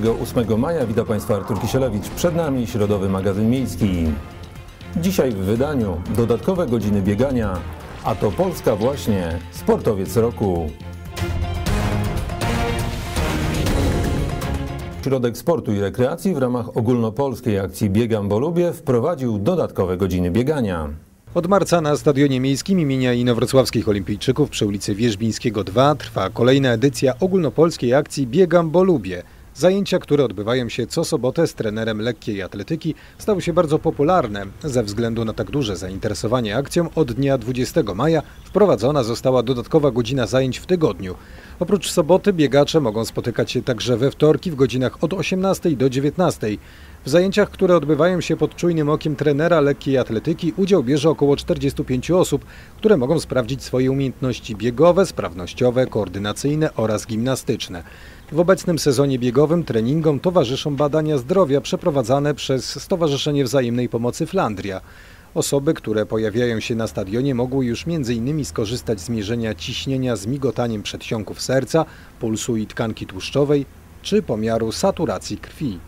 28 maja witam Państwa Artur Kisielewicz. Przed nami środowy magazyn miejski. Dzisiaj w wydaniu dodatkowe godziny biegania, a to Polska właśnie, sportowiec roku. Środek Sportu i Rekreacji w ramach ogólnopolskiej akcji Biegam, bo lubię wprowadził dodatkowe godziny biegania. Od marca na Stadionie Miejskim imienia Inowrocławskich Olimpijczyków przy ulicy Wierzbińskiego 2 trwa kolejna edycja ogólnopolskiej akcji Biegam, bo lubię. Zajęcia, które odbywają się co sobotę z trenerem lekkiej atletyki, stały się bardzo popularne. Ze względu na tak duże zainteresowanie akcją od dnia 20 maja wprowadzona została dodatkowa godzina zajęć w tygodniu. Oprócz soboty biegacze mogą spotykać się także we wtorki w godzinach od 18 do 19. W zajęciach, które odbywają się pod czujnym okiem trenera lekkiej atletyki, udział bierze około 45 osób, które mogą sprawdzić swoje umiejętności biegowe, sprawnościowe, koordynacyjne oraz gimnastyczne. W obecnym sezonie biegowym treningom towarzyszą badania zdrowia przeprowadzane przez Stowarzyszenie Wzajemnej Pomocy Flandria. Osoby, które pojawiają się na stadionie mogły już m.in. skorzystać z mierzenia ciśnienia z migotaniem przedsionków serca, pulsu i tkanki tłuszczowej czy pomiaru saturacji krwi.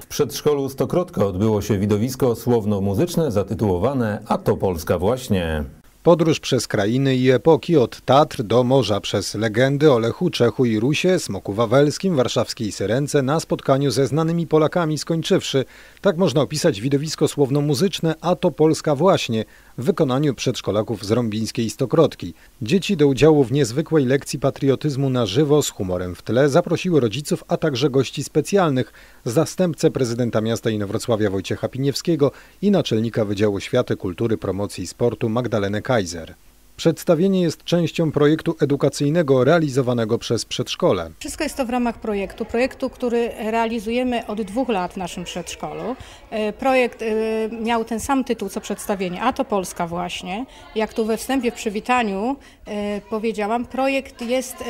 W przedszkolu Stokrotka odbyło się widowisko słowno-muzyczne zatytułowane A to Polska właśnie. Podróż przez krainy i epoki od Tatr do morza przez legendy o Lechu, Czechu i Rusie, Smoku Wawelskim, warszawskiej Syrence na spotkaniu ze znanymi Polakami skończywszy. Tak można opisać widowisko słowno-muzyczne A to Polska właśnie w wykonaniu przedszkolaków z Rąbińskiej Stokrotki. Dzieci do udziału w niezwykłej lekcji patriotyzmu na żywo z humorem w tle zaprosiły rodziców, a także gości specjalnych, zastępcę prezydenta miasta Inowrocławia Wojciecha Piniewskiego i naczelnika Wydziału Oświaty, Kultury, Promocji i Sportu Magdalenę Kaiser. Przedstawienie jest częścią projektu edukacyjnego realizowanego przez przedszkole. Wszystko jest to w ramach projektu, projektu, który realizujemy od dwóch lat w naszym przedszkolu. E, projekt e, miał ten sam tytuł co przedstawienie, a to Polska właśnie. Jak tu we wstępie w przywitaniu e, powiedziałam, projekt jest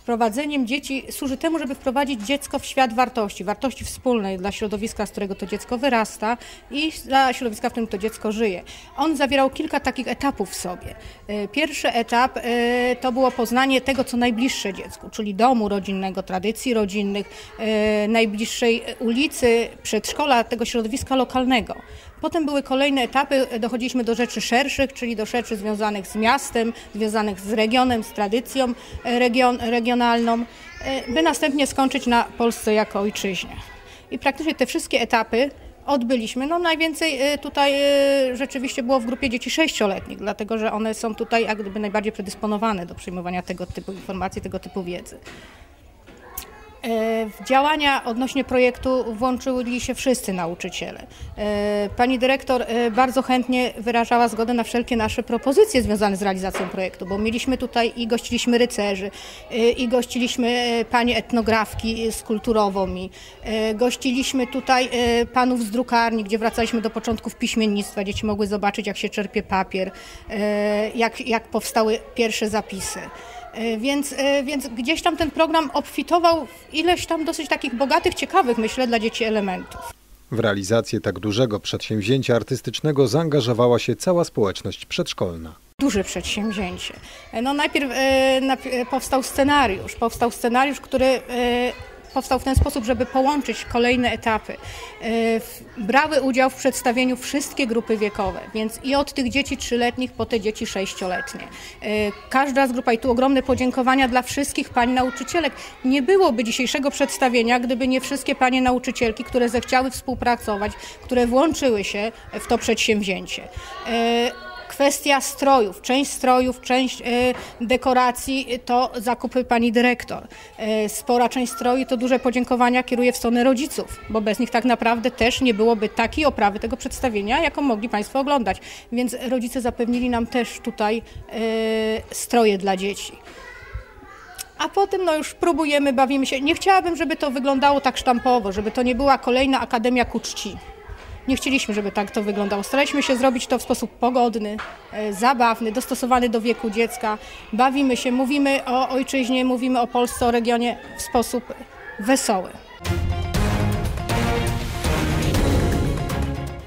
wprowadzeniem dzieci służy temu, żeby wprowadzić dziecko w świat wartości, wartości wspólnej dla środowiska, z którego to dziecko wyrasta i dla środowiska, w którym to dziecko żyje. On zawierał kilka takich etapów w sobie. E, pierwszy etap e, to było poznanie tego, co najbliższe dziecku, czyli domu rodzinnego, tradycji rodzinnych, e, najbliższej ulicy, przedszkola, tego środowiska lokalnego. Potem były kolejne etapy, dochodziliśmy do rzeczy szerszych, czyli do rzeczy związanych z miastem, związanych z regionem, z tradycją region, regionalną, e, by następnie skończyć na Polsce jako ojczyźnie. I praktycznie te wszystkie etapy odbyliśmy. No najwięcej e, tutaj e, rzeczywiście było w grupie dzieci sześcioletnich, dlatego że one są tutaj jak gdyby najbardziej predysponowane do przyjmowania tego typu informacji, tego typu wiedzy. E, w działania odnośnie projektu włączyli się wszyscy nauczyciele. E, pani dyrektor e, bardzo chętnie wyrażała zgodę na wszelkie nasze propozycje związane z realizacją projektu, bo mieliśmy tutaj i gościliśmy rycerzy, i gościliśmy panie etnografki z kulturowymi, gościliśmy tutaj panów z drukarni, gdzie wracaliśmy do początków piśmiennictwa. Dzieci mogły zobaczyć, jak się czerpie papier, jak, jak powstały pierwsze zapisy. E, więc, e, więc gdzieś tam ten program obfitował w ileś tam dosyć takich bogatych, ciekawych, myślę, dla dzieci elementów. W realizację tak dużego przedsięwzięcia artystycznego zaangażowała się cała społeczność przedszkolna duże przedsięwzięcie. E, no najpierw e, powstał scenariusz, powstał scenariusz, który e, powstał w ten sposób, żeby połączyć kolejne etapy. E, brały udział w przedstawieniu wszystkie grupy wiekowe, więc i od tych dzieci trzyletnich po te dzieci sześcioletnie. E, każda z grupa i tu ogromne podziękowania dla wszystkich pań nauczycielek. Nie byłoby dzisiejszego przedstawienia, gdyby nie wszystkie panie nauczycielki, które zechciały współpracować, które włączyły się w to przedsięwzięcie. Kwestia strojów, część strojów, część e, dekoracji to zakupy pani dyrektor. E, spora część stroi to duże podziękowania kieruję w stronę rodziców, bo bez nich tak naprawdę też nie byłoby takiej oprawy tego przedstawienia, jaką mogli Państwo oglądać. Więc rodzice zapewnili nam też tutaj stroje dla dzieci a potem no już próbujemy, bawimy się. Nie chciałabym, żeby to wyglądało tak sztampowo, żeby to nie była kolejna Akademia Ku Czci. Nie chcieliśmy, żeby tak to wyglądało. Staraliśmy się zrobić to w sposób pogodny, e, zabawny, dostosowany do wieku dziecka. Bawimy się, mówimy o ojczyźnie, mówimy o Polsce, o regionie w sposób wesoły.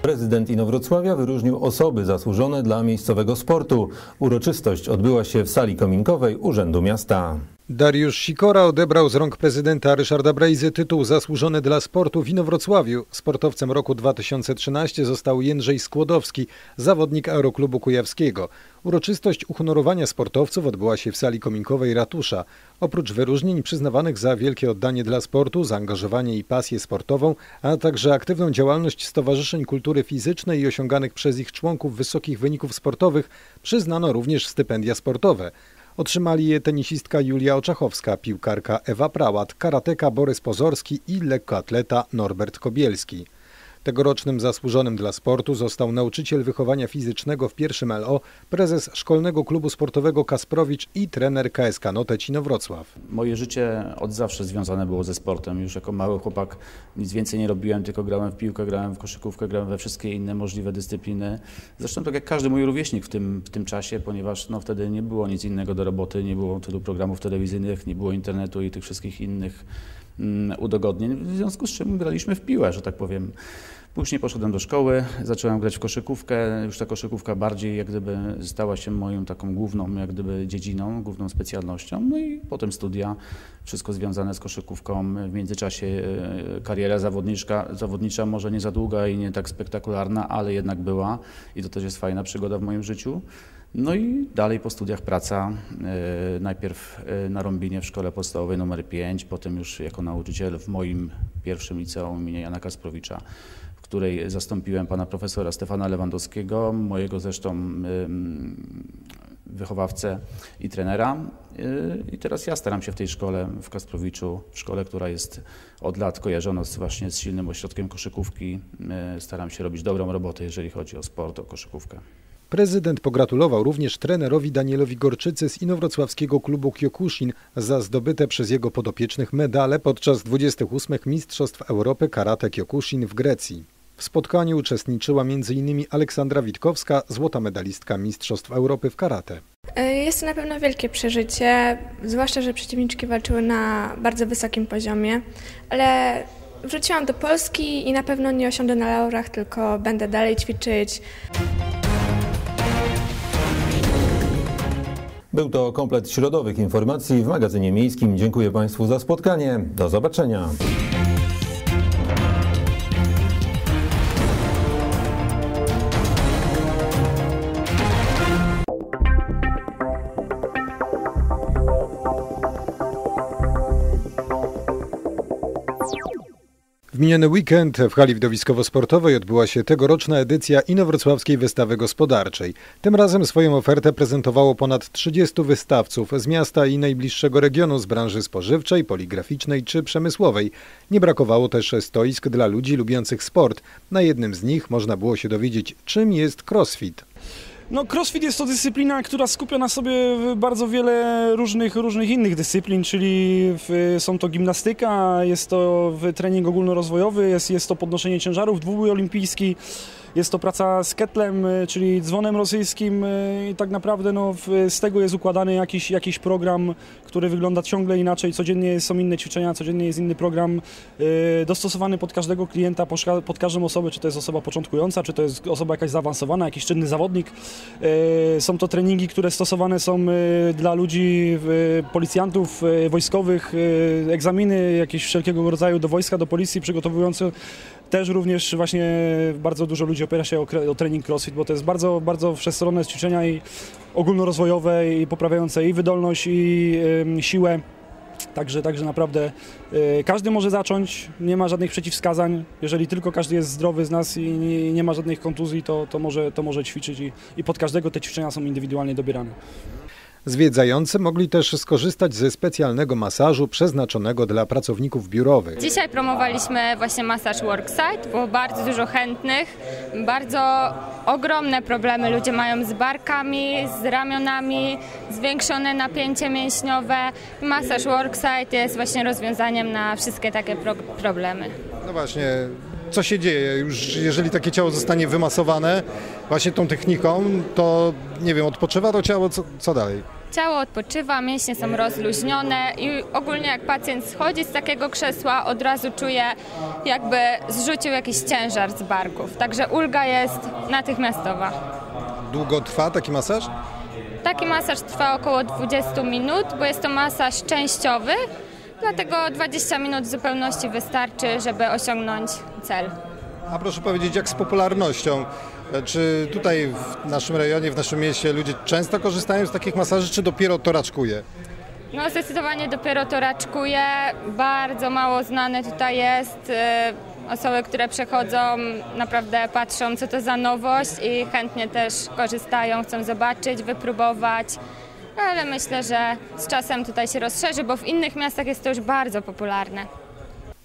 Prezydent Inowrocławia wyróżnił osoby zasłużone dla miejscowego sportu. Uroczystość odbyła się w sali kominkowej Urzędu Miasta. Dariusz Sikora odebrał z rąk prezydenta Ryszarda Brejzy tytuł zasłużony dla sportu w Inowrocławiu. Sportowcem roku 2013 został Jędrzej Skłodowski, zawodnik Aeroklubu Kujawskiego. Uroczystość uhonorowania sportowców odbyła się w sali kominkowej Ratusza. Oprócz wyróżnień przyznawanych za wielkie oddanie dla sportu, zaangażowanie i pasję sportową, a także aktywną działalność Stowarzyszeń Kultury Fizycznej i osiąganych przez ich członków wysokich wyników sportowych, przyznano również stypendia sportowe. Otrzymali je tenisistka Julia Oczachowska, piłkarka Ewa Prałat, karateka Borys Pozorski i lekkoatleta Norbert Kobielski. Tegorocznym zasłużonym dla sportu został nauczyciel wychowania fizycznego w pierwszym LO, prezes Szkolnego Klubu Sportowego Kasprowicz i trener KSK Notecino Wrocław. Moje życie od zawsze związane było ze sportem. Już jako mały chłopak nic więcej nie robiłem, tylko grałem w piłkę, grałem w koszykówkę, grałem we wszystkie inne możliwe dyscypliny. Zresztą tak jak każdy mój rówieśnik w tym, w tym czasie, ponieważ no, wtedy nie było nic innego do roboty, nie było tylu programów telewizyjnych, nie było internetu i tych wszystkich innych mm, udogodnień, w związku z czym graliśmy w piłę, że tak powiem. Później poszedłem do szkoły, zacząłem grać w koszykówkę. Już ta koszykówka bardziej jak gdyby stała się moją taką główną jak gdyby dziedziną, główną specjalnością. No i potem studia, wszystko związane z koszykówką. W międzyczasie e, kariera zawodniczka, zawodnicza może nie za długa i nie tak spektakularna, ale jednak była i to też jest fajna przygoda w moim życiu. No i dalej po studiach praca, e, najpierw e, na Rąbinie w szkole podstawowej numer 5, potem już jako nauczyciel w moim pierwszym liceum imienia Jana Kasprowicza której zastąpiłem pana profesora Stefana Lewandowskiego, mojego zresztą wychowawcę i trenera. Y, I teraz ja staram się w tej szkole w Kasprowiczu, w szkole, która jest od lat kojarzona właśnie z silnym ośrodkiem koszykówki, staram się robić dobrą robotę, jeżeli chodzi o sport, o koszykówkę. Prezydent pogratulował również trenerowi Danielowi Gorczycy z inowrocławskiego klubu Kyokushin za zdobyte przez jego podopiecznych medale podczas 28. Mistrzostw Europy Karate Kyokushin w Grecji. W spotkaniu uczestniczyła m.in. Aleksandra Witkowska, złota medalistka Mistrzostw Europy w karate. E, jest to na pewno wielkie przeżycie, zwłaszcza, że przeciwniczki walczyły na bardzo wysokim poziomie, ale wróciłam do Polski i na pewno nie osiądę na laurach, tylko będę dalej ćwiczyć. Był to komplet środowych informacji w magazynie miejskim. Dziękuję Państwu za spotkanie. Do zobaczenia. W miniony weekend w hali widowiskowo-sportowej odbyła się tegoroczna edycja Inowrocławskiej Wystawy Gospodarczej. Tym razem swoją ofertę prezentowało ponad 30 wystawców z miasta i najbliższego regionu z branży spożywczej, poligraficznej czy przemysłowej. Nie brakowało też stoisk dla ludzi lubiących sport. Na jednym z nich można było się dowiedzieć, czym jest crossfit. No, crossfit jest to dyscyplina, która skupia na sobie bardzo wiele różnych, różnych innych dyscyplin, czyli w, są to gimnastyka, jest to trening ogólnorozwojowy, jest, jest to podnoszenie ciężarów, dwubój olimpijski, jest to praca z ketlem, y, czyli dzwonem rosyjskim y, i tak naprawdę no, z tego jest układany jakiś, jakiś program, który wygląda ciągle inaczej. Codziennie są inne ćwiczenia, codziennie jest inny program y, dostosowany pod każdego klienta, pod każdą osobę, czy to jest osoba początkująca, czy to jest osoba jakaś zaawansowana, jakiś czynny zawodnik. Są to treningi, które stosowane są dla ludzi, policjantów, wojskowych, egzaminy jakieś wszelkiego rodzaju do wojska, do policji przygotowujące też również właśnie bardzo dużo ludzi opiera się o, o trening crossfit, bo to jest bardzo, bardzo wszechstronne ćwiczenia i ogólnorozwojowe i poprawiające i wydolność i y, siłę. Także, także naprawdę y, każdy może zacząć, nie ma żadnych przeciwwskazań. Jeżeli tylko każdy jest zdrowy z nas i nie, nie ma żadnych kontuzji, to, to, może, to może ćwiczyć i, i pod każdego te ćwiczenia są indywidualnie dobierane. Zwiedzający mogli też skorzystać ze specjalnego masażu przeznaczonego dla pracowników biurowych. Dzisiaj promowaliśmy właśnie masaż Worksite, było bardzo dużo chętnych, bardzo ogromne problemy ludzie mają z barkami, z ramionami, zwiększone napięcie mięśniowe. Masaż Worksite jest właśnie rozwiązaniem na wszystkie takie pro problemy. No właśnie, co się dzieje już, jeżeli takie ciało zostanie wymasowane właśnie tą techniką, to nie wiem, odpoczywa to ciało, co, co dalej? Ciało odpoczywa, mięśnie są rozluźnione i ogólnie jak pacjent schodzi z takiego krzesła, od razu czuje jakby zrzucił jakiś ciężar z barków. Także ulga jest natychmiastowa. Długo trwa taki masaż? Taki masaż trwa około 20 minut, bo jest to masaż częściowy, dlatego 20 minut w zupełności wystarczy, żeby osiągnąć cel. A proszę powiedzieć, jak z popularnością? Czy tutaj w naszym rejonie, w naszym mieście ludzie często korzystają z takich masaży, czy dopiero to raczkuje? No zdecydowanie dopiero to raczkuje. Bardzo mało znane tutaj jest. E, Osoby, które przechodzą, naprawdę patrzą, co to za nowość i chętnie też korzystają, chcą zobaczyć, wypróbować. Ale myślę, że z czasem tutaj się rozszerzy, bo w innych miastach jest to już bardzo popularne.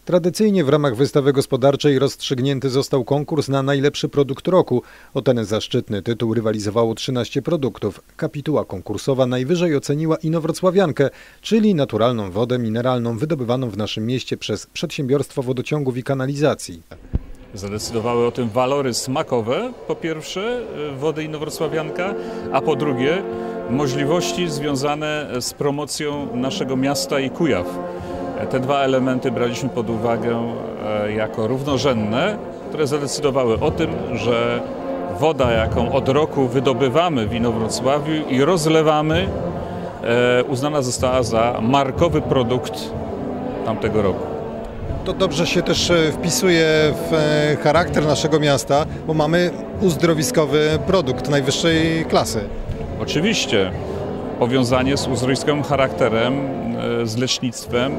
Tradycyjnie w ramach wystawy gospodarczej rozstrzygnięty został konkurs na najlepszy produkt roku. O ten zaszczytny tytuł rywalizowało 13 produktów. Kapituła konkursowa najwyżej oceniła Inowrocławiankę, czyli naturalną wodę mineralną wydobywaną w naszym mieście przez przedsiębiorstwo wodociągów i kanalizacji. Zadecydowały o tym walory smakowe, po pierwsze, wody Inowrocławianka, a po drugie możliwości związane z promocją naszego miasta i Kujaw. Te dwa elementy braliśmy pod uwagę e, jako równorzędne, które zadecydowały o tym, że woda, jaką od roku wydobywamy w Inowrocławiu i rozlewamy, e, uznana została za markowy produkt tamtego roku. To dobrze się też e, wpisuje w charakter naszego miasta, bo mamy uzdrowiskowy produkt najwyższej klasy. Oczywiście. Powiązanie z uzdrowiskowym charakterem, z lecznictwem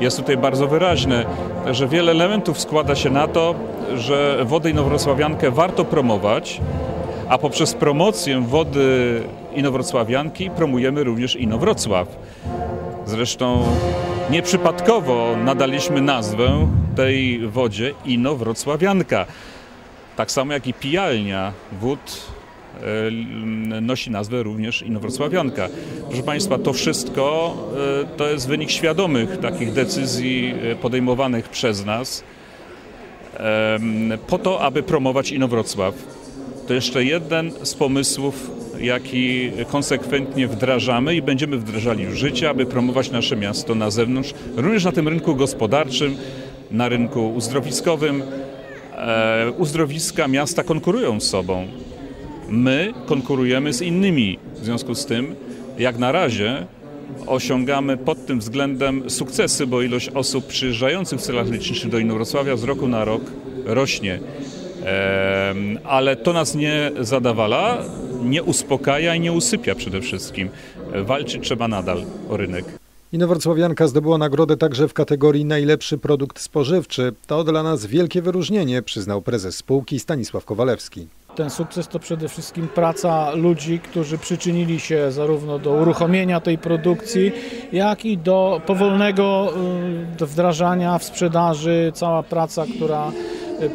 jest tutaj bardzo wyraźne. Także wiele elementów składa się na to, że wodę inowrocławiankę warto promować, a poprzez promocję wody inowrocławianki promujemy również Inowrocław. Zresztą nieprzypadkowo nadaliśmy nazwę tej wodzie Inowrocławianka. Tak samo jak i pijalnia wód E, nosi nazwę również Inowrocławianka. Proszę Państwa, to wszystko e, to jest wynik świadomych takich decyzji e, podejmowanych przez nas po to, aby promować Inowrocław. To jeszcze jeden z pomysłów, jaki konsekwentnie wdrażamy i będziemy wdrażali w życie, aby promować nasze miasto na zewnątrz, również na tym rynku gospodarczym, na rynku uzdrowiskowym. Uzdrowiska miasta konkurują z sobą my konkurujemy z innymi. W związku z tym, jak na razie, osiągamy pod tym względem sukcesy, bo ilość osób przyjeżdżających w celach leczniczych do Inowrocławia z roku na rok rośnie. Ale to nas nie zadawala, nie uspokaja i nie usypia przede wszystkim. Walczyć trzeba nadal o rynek. Inowrocławianka zdobyła nagrodę także w kategorii najlepszy produkt spożywczy. To dla nas wielkie wyróżnienie, przyznał prezes spółki Stanisław Kowalewski. Ten sukces to przede wszystkim praca ludzi, którzy przyczynili się zarówno do uruchomienia tej produkcji, jak i do powolnego y, wdrażania w sprzedaży. Cała praca, która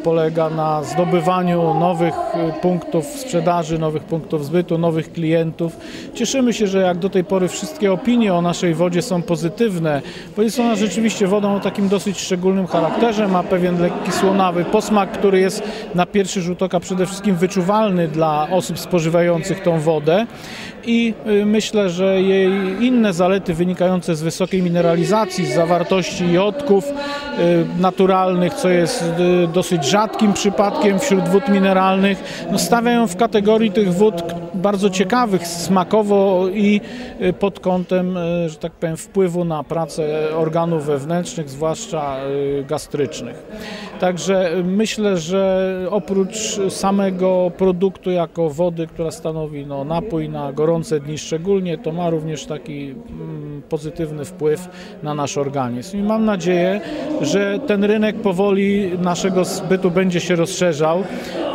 polega na zdobywaniu nowych y, punktów sprzedaży, nowych punktów zbytu, nowych klientów. Cieszymy się, że jak do tej pory wszystkie opinie o naszej wodzie są pozytywne, bo jest ona rzeczywiście wodą o takim dosyć szczególnym charakterze, ma pewien lekki słonawy posmak, który jest na pierwszy rzut oka przede wszystkim wyczuwalny dla osób spożywających tą wodę i y, myślę, że jej inne zalety wynikające z wysokiej mineralizacji, z zawartości jodków y, naturalnych, co jest dosyć dosyć rzadkim przypadkiem wśród wód mineralnych, no stawiają w kategorii tych wód bardzo ciekawych smakowo i y, pod kątem, y, że tak powiem, wpływu na pracę organów wewnętrznych, zwłaszcza y, gastrycznych. Także myślę, że oprócz samego produktu jako wody, która stanowi no, napój na gorące dni szczególnie, to ma również taki mm, pozytywny wpływ na nasz organizm. I mam nadzieję, że ten rynek powoli naszego zbytu będzie się rozszerzał,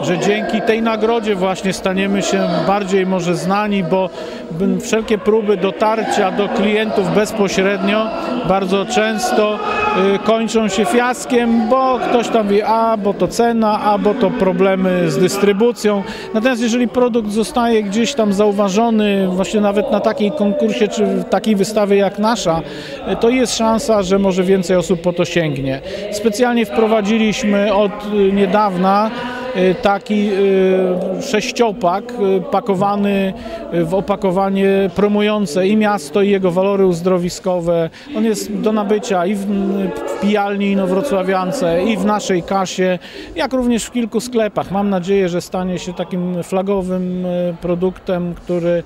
że dzięki tej nagrodzie właśnie staniemy się bardziej może znani, bo wszelkie próby dotarcia do klientów bezpośrednio bardzo często kończą się fiaskiem, bo ktoś tam wie, a bo to cena, a bo to problemy z dystrybucją. Natomiast jeżeli produkt zostaje gdzieś tam zauważony, właśnie nawet na takiej konkursie czy takiej wystawie jak nasza, y, to jest szansa, że może więcej osób po to sięgnie. Specjalnie wprowadziliśmy od y, niedawna y, taki y, sześciopak y, pakowany w opakowanie promujące i miasto, i jego walory uzdrowiskowe. On jest do nabycia i w, w pijalni inowrocławiance, i w naszej kasie, jak również w kilku sklepach. Mam nadzieję, że stanie się takim flagowym y, produktem, który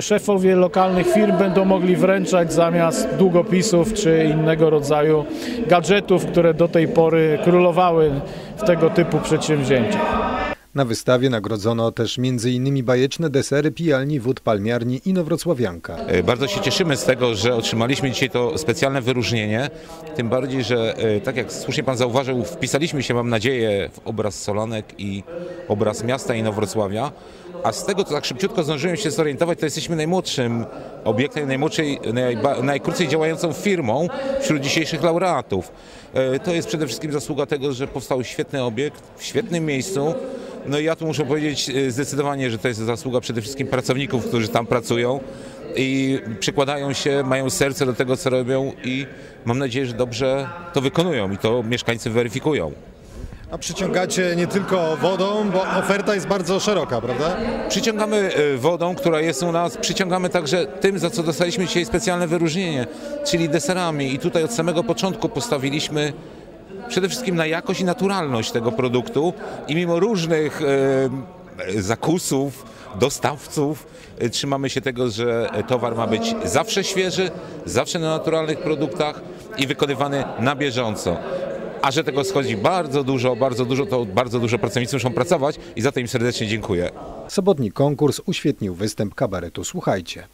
szefowie lokalnych firm będą mogli wręczać zamiast długopisów czy innego rodzaju gadżetów, które do tej pory królowały w tego typu przedsięwzięciach. Na wystawie nagrodzono też m.in. bajeczne desery pijalni wód palmiarni Inowrocławianka. E, Bardzo się cieszymy z tego, że otrzymaliśmy dzisiaj to specjalne wyróżnienie. Tym bardziej, że e, tak jak słusznie Pan zauważył, wpisaliśmy się, mam nadzieję, w obraz Solanek i obraz miasta Inowrocławia. A z tego, co tak szybciutko zdążyłem się zorientować, to jesteśmy najmłodszym obiektem, najmłodszej, najba, najkrócej działającą firmą wśród dzisiejszych laureatów. E, To jest przede wszystkim zasługa tego, że powstał świetny obiekt w świetnym miejscu. No i ja tu muszę powiedzieć e, zdecydowanie, że to jest zasługa przede wszystkim pracowników, którzy tam pracują i przykładają się, mają serce do tego, co robią i mam nadzieję, że dobrze to wykonują i to mieszkańcy weryfikują. A przyciągacie nie tylko wodą, bo oferta jest bardzo szeroka, prawda? Przyciągamy e, wodą, która jest u nas, przyciągamy także tym, za co dostaliśmy dzisiaj specjalne wyróżnienie, czyli deserami. I tutaj od samego początku postawiliśmy przede wszystkim na jakość i naturalność tego produktu i mimo różnych e, zakusów, dostawców, e, trzymamy się tego, że towar ma być zawsze świeży, zawsze na naturalnych produktach i wykonywany na bieżąco. A że tego schodzi bardzo dużo, bardzo dużo, to bardzo dużo pracownicy muszą pracować i za to im serdecznie dziękuję. Sobotni konkurs uświetnił występ kabaretu Słuchajcie.